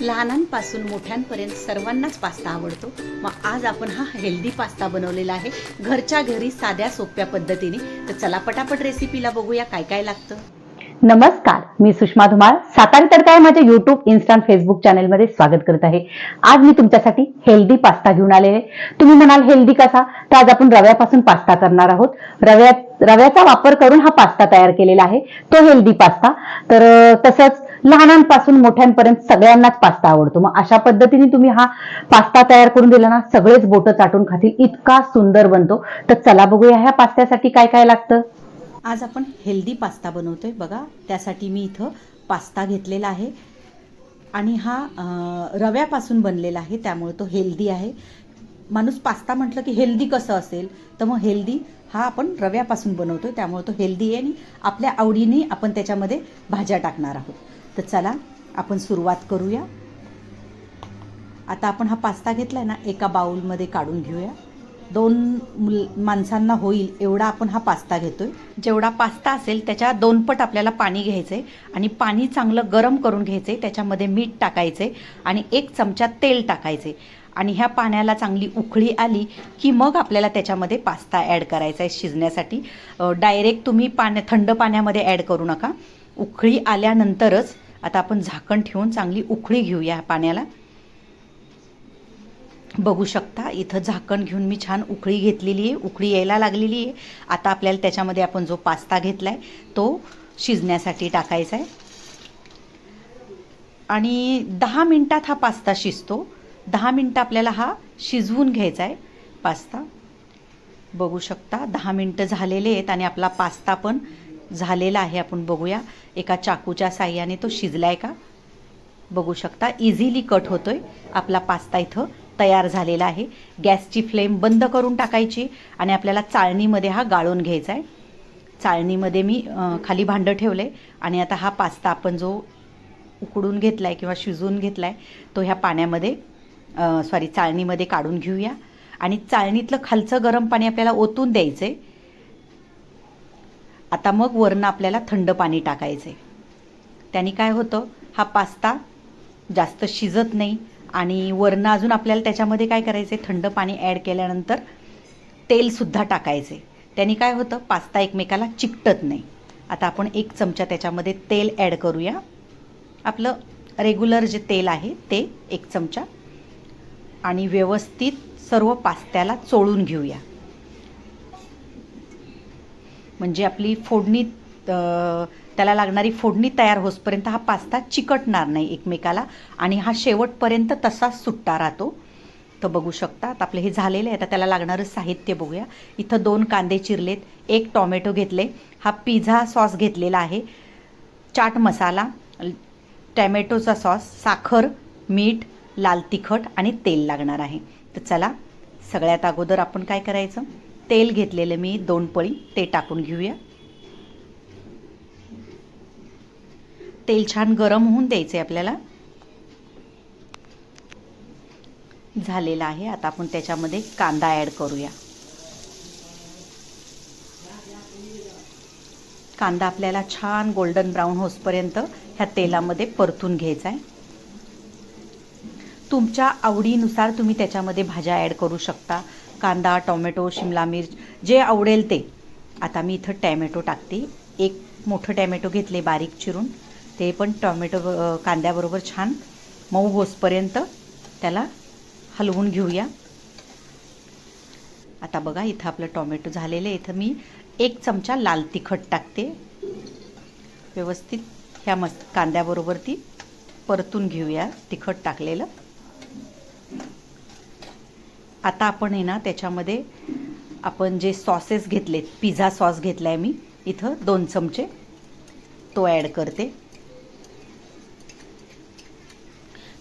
लहानांपासून मोठ्यांपर्यंत सर्वांनाच पास्ता आवडतो. मग आज आपण हा हेल्दी पास्ता बनवलेला आहे. घरच्या घरी साध्या सोप्या पद्धतीने. तर चला पटापट रेसिपीला बघूया काय काय लागतं. नमस्कार मी सुषमा धुमाळ सातारी तडका माझ्या युट्यूब इन्स्टा फेसबुक चॅनलमध्ये स्वागत करत आहे. आज मी तुमच्यासाठी हेल्दी पास्ता घेऊन आले आहे. तुम्ही म्हणाल हेल्दी कसा? तर आज आपण रव्यापासून पास्ता करणार आहोत. रव्या रव्याचा वापर करून हा पास्ता तयार केलेला आहे. तो हेल्दी पास्ता. तर तसंच लहानांपासून मोठ्यांपर्यंत सगळ्यांनाच पास्ता आवडतो. मग अशा पद्धतीने तुम्ही हा पास्ता तयार करून दिला ना सगळेच बोटं चाटून खातील इतका सुंदर बनतो. तर चला बघूया ह्या पास्त्यासाठी काय काय लागतं. आज आपण हेल्दी पास्ता बनवतोय बघा. त्यासाठी मी इथं पास्ता घेतलेला आहे. आणि हा रव्यापासून बनलेला आहे त्यामुळे तो हेल्दी आहे. माणूस पास्ता म्हटलं की हेल्दी कसं असेल? तर मग हेल्दी हा आपण रव्यापासून बनवतोय त्यामुळे तो हेल्दी आहे आणि आपल्या आवडीने आपण त्याच्यामध्ये भाज्या टाकणार आहोत. तर चला आपण सुरुवात करूया. आता आपण हा पास्ता घेतला आहे ना एका बाउलमध्ये काढून घेऊया. दोन मुल- माणसांना होईल एवढा आपण हा पास्ता घेतो आहे जेवढा पास्ता असेल त्याच्या दोनपट आपल्याला पाणी घ्यायचं आहे आणि पाणी चांगलं गरम करून घ्यायचंय त्याच्यामध्ये मीठ टाकायचे आणि एक चमचा तेल टाकायचे आणि ह्या पाण्याला चांगली उकळी आली की मग आपल्याला त्याच्यामध्ये पास्ता ॲड करायचा आहे शिजण्यासाठी. डायरेक्ट तुम्ही पाण्या थंड पाण्यामध्ये ॲड करू नका. उकळी आल्यानंतरच आता आपण झाकण ठेवून चांगली उकळी घेऊया पाण्याला. बघू शकता इथं झाकण घेऊन मी छान उकळी घेतलेली आहे उकळी यायला लागलेली आहे. आता आपल्याला त्याच्यामध्ये आपण जो पास्ता घेतला आहे तो शिजण्यासाठी टाकायचा आहे आणि दहा मिनटात हा पास्ता शिजतो. दहा मिनटं आपल्याला हा शिजवून घ्यायचा आहे पास्ता. बघू शकता दहा मिनटं झालेले आहेत आणि आपला पास्ता पण झालेला आहे आपण बघूया. एका चाकूच्या साह्याने तो शिजला आहे का? बघू शकता. इझिली कट होतोय. आपला पास्ता इथं तयार झालेला आहे. गॅसची फ्लेम बंद करून टाकायची आणि आपल्याला चाळणीमध्ये हा गाळून घ्यायचा आहे चाळणीमध्ये मी खाली भांडं ठेवलं आहे आणि आता हा पास्ता आपण जो उकडून घेतला आहे किंवा शिजवून घेतला आहे तो ह्या पाण्यामध्ये सॉरी चाळणीमध्ये काढून घेऊया. आणि चाळणीतलं खालचं गरम पाणी आपल्याला ओतून द्यायचं आहे आता मग वरनं आपल्याला थंड पाणी टाकायचं आहे त्याने काय होतं? हा पास्ता जास्त शिजत नाही आणि वरनं अजून आपल्याला त्याच्यामध्ये काय करायचं थंड पाणी ॲड केल्यानंतर तेलसुद्धा टाकायचे त्याने काय होतं? पास्ता एकमेकाला चिकटत नाही. आता आपण एक चमचा त्याच्यामध्ये तेल ॲड करूया. आपलं रेग्युलर जे तेल आहे ते एक चमचा. आणि व्यवस्थित सर्व पास्त्याला चोळून घेऊया. म्हणजे आपली फोडणी त्याला लागणारी फोडणी तयार होसपर्यंत हा पास्ता चिकटणार नाही एकमेकाला आणि हा शेवटपर्यंत तसाच सुट्टा राहतो. तर बघू शकता आता आपलं हे झालेलं आहे. आता त्याला लागणारं साहित्य बघूया. इथं दोन कांदे चिरलेत एक टॉमॅटो घेतले. हा पिझ्झा सॉस घेतलेला आहे. चाट मसाला टॅमॅटोचा सॉस साखर मीठ लाल तिखट आणि तेल लागणार आहे. तर चला सगळ्यात अगोदर आपण काय करायचं? तेल घेतलेलं मी दोन पळी ते टाकून घेऊया. तेल छान गरम होऊन द्यायचे आपल्याला. झालेलं आहे. आता आपण त्याच्यामध्ये कांदा ॲड करूया. कांदा आपल्याला छान गोल्डन ब्राऊन होसपर्यंत ह्या तेलामध्ये परतून घ्यायचा आहे तुमच्या आवडीनुसार तुम्ही त्याच्यामध्ये भाज्या ॲड करू शकता. कांदा टोमॅटो शिमला मिर्च जे आवडेल ते. आता मी इथं टॅमॅटो टाकते. एक मोठं टॅमॅटो घेतले बारीक चिरून. ते पण टॉमॅटो कांद्याबरोबर छान मऊ होसपर्यंत त्याला हलवून घेऊया. आता बघा इथं आपलं टॉमॅटो झालेलं आहे. इथं मी एक चमचा लाल तिखट टाकते. व्यवस्थित ह्या मस्त कांद्याबरोबर ती परतून घेऊया तिखट टाकलेलं. आता आपण आहे ना त्याच्यामध्ये आपण जे सॉसेस घेतलेत पिझ्झा सॉस घेतला आहे मी इथं दोन चमचे. तो ॲड करते.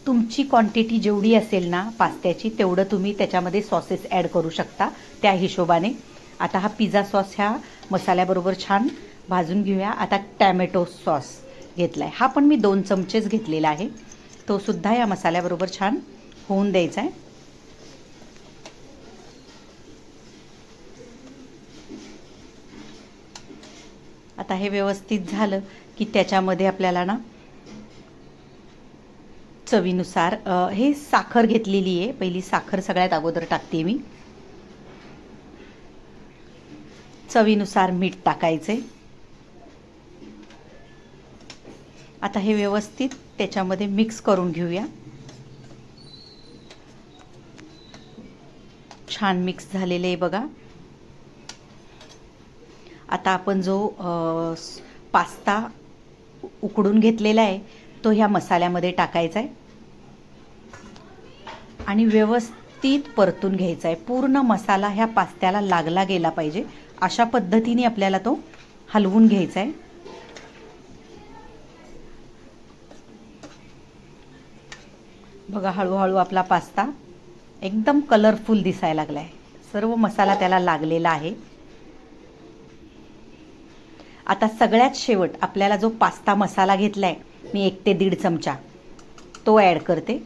तुमची क्वांटिटी जेवढी असेल ना पास्त्याची तेवढं तुम्ही त्याच्यामध्ये सॉसेस ॲड करू शकता त्या हिशोबाने. आता हा पिझ्झा सॉस ह्या मसाल्याबरोबर छान भाजून घेऊया. आता टॅमॅटो सॉस घेतला आहे हा पण मी दोन चमचेच घेतलेला आहे. तो सुद्धा या मसाल्याबरोबर छान होऊन द्यायचा आहे आता हे व्यवस्थित झालं की त्याच्यामध्ये आपल्याला ना चवीनुसार हे साखर घेतलेली आहे. पहिली साखर सगळ्यात अगोदर टाकते मी. चवीनुसार मीठ टाकायचे. आता हे व्यवस्थित त्याच्यामध्ये मिक्स करून घेऊया. छान मिक्स झालेले आहे बघा. आता आपण जो पास्ता उकडून घेतलेला आहे तो ह्या मसाल्यामध्ये टाकायचा आहे. आणि व्यवस्थित परतून घ्यायचा आहे. पूर्ण मसाला ह्या पास्त्याला लागला गेला पाहिजे. अशा पद्धतीने आपल्याला तो हलवून घ्यायचा आहे. बघा हळूहळू आपला पास्ता एकदम कलरफुल दिसायला लागला आहे सर्व मसाला त्याला लागलेला आहे. आता सगळ्यात शेवट आपल्याला जो पास्ता मसाला घेतला आहे मी एक ते दीड चमचा. तो ॲड करते.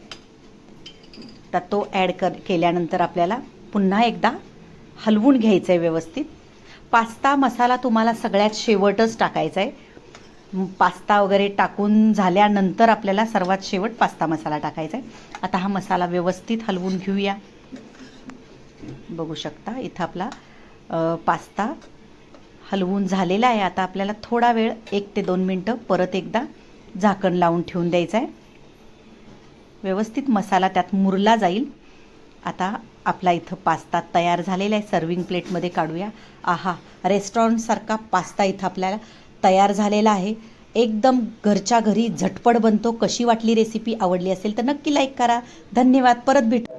तर तो ॲड कर केल्यानंतर आपल्याला पुन्हा एकदा हलवून घ्यायचं आहे व्यवस्थित. पास्ता मसाला तुम्हाला सगळ्यात शेवटच टाकायचा आहे पास्ता वगैरे टाकून झाल्यानंतर आपल्याला सर्वात शेवट पास्ता मसाला टाकायचा आहे आता हा मसाला व्यवस्थित हलवून घेऊया. बघू शकता इथं आपला पास्ता हलवून झालेला आहे. आता आपल्याला थोडा वेळ एक ते दोन मिनटं परत एकदा झाकण लावून ठेवून द्यायचं आहे. व्यवस्थित मसाला त्यात मुरला जाईल. आता आपला इथं पास्ता तयार झालेला आहे. सर्विंग प्लेटमध्ये काढूया. आहा रेस्टॉरंटसारखा पास्ता इथं आपल्याला तयार झालेला आहे. एकदम घरच्या घरी झटपट बनतो. कशी वाटली रेसिपी आवडली असेल तर नक्की लाईक करा. धन्यवाद. परत भेटू.